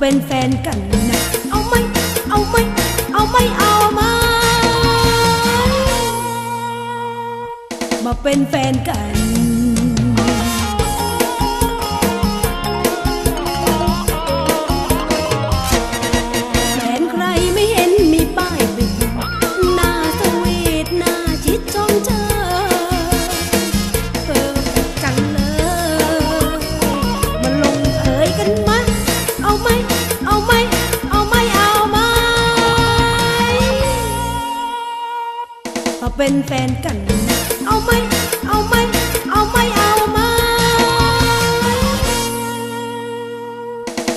เป็นแฟนกันนะ เอาไหม เอาไหม เอาไหมเอาไหมมาเป็นแฟนกัน มาเป็นแฟนกัน เอาไหมเอาไหมเอาไหมเอาไหม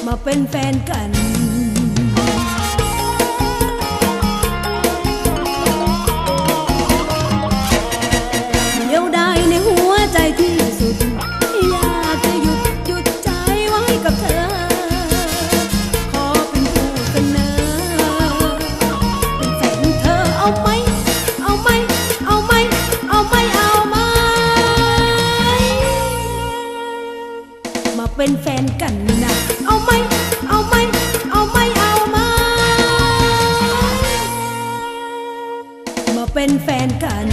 มาเป็นแฟนกัน เป็นแฟนกันนะเอาไหมเอาไหมเอาไหมเอาไหมมาเป็นแฟนกัน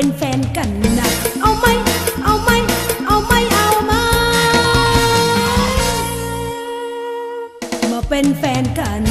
เป็นแฟนกันนะเอาไหมเอาไหมเอาไหมเอาไหมมาเป็นแฟนกัน